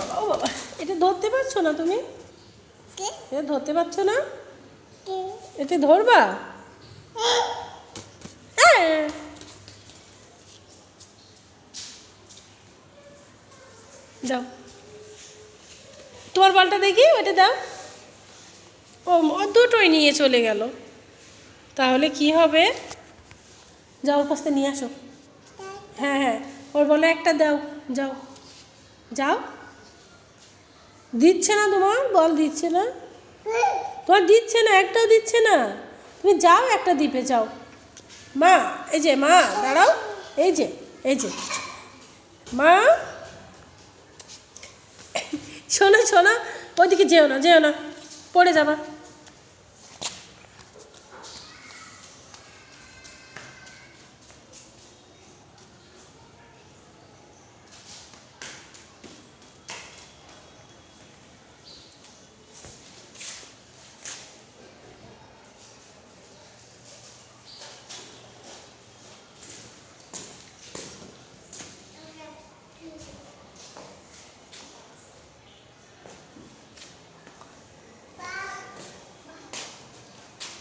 বাবা ও বাবা এটা ধরতে পারছ না তুমি? এটা ধরতে পারছ না? এতে ধরবা? হ্যাঁ। দাও তোমার বলটা দেখি ওটা দাও। ও ও দুটোই নিয়ে চলে গেল। তাহলে কি হবে? যাও ওর কাছ থেকে নিয়ে আসো। হ্যাঁ হ্যাঁ। ওর বলে একটা দাও। যাও। যাও। দিচ্ছে না তোমার? বল, দিচ্ছে না? তোমার দিচ্ছে না একটাও দিচ্ছে না। তুমি যাও, একটা দ্বীপে যাও। মা, এই যে, মা, দাঁড়াও। এই যে এই যে। মা, শোনো শোনো, ওইদিকে যেও না যেও না। পড়ে যাবা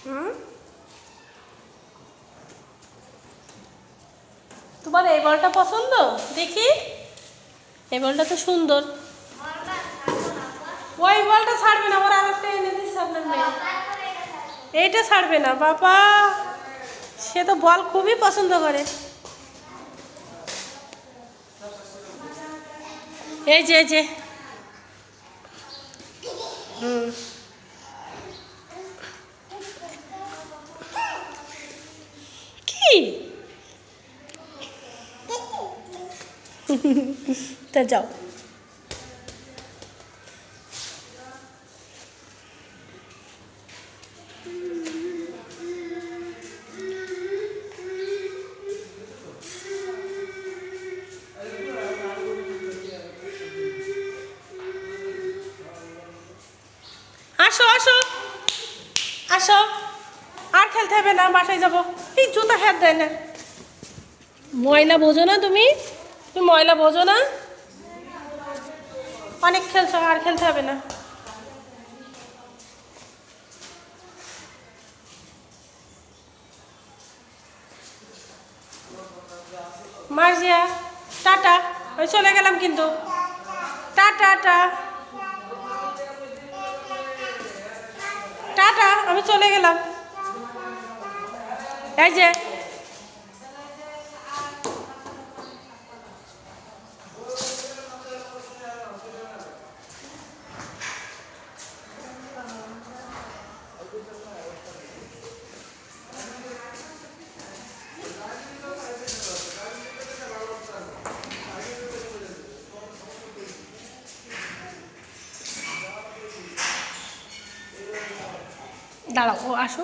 হুম তোমার এই বলটা পছন্দ? দেখি। এই বলটা তো সুন্দর। ওই বলটা ছাড়বে না, আমার আরেকটা এনে দিচ্ছে আপনার মেয়ে। এইটা ছাড়বে না, বাবা। সে তো বল খুবই পছন্দ করে। এই যে এই যে। হুম। কি? তা যাও। আসো আসো। আসো। আর খেলতে হবে না, বাসায় যাব। এই জুতা হাত দেয় না। ময়লা বোঝো না তুমি? তুমি ময়লা বোঝো না? অনেক খেলছো, আর খেলতে হবে না। মার্জিয়া, টাটা। ওই চলে গেলাম কিন্তু। টাটা, টা। টাটা, আমি চলে গেলাম। এই যে দাঁড়াও ও আসো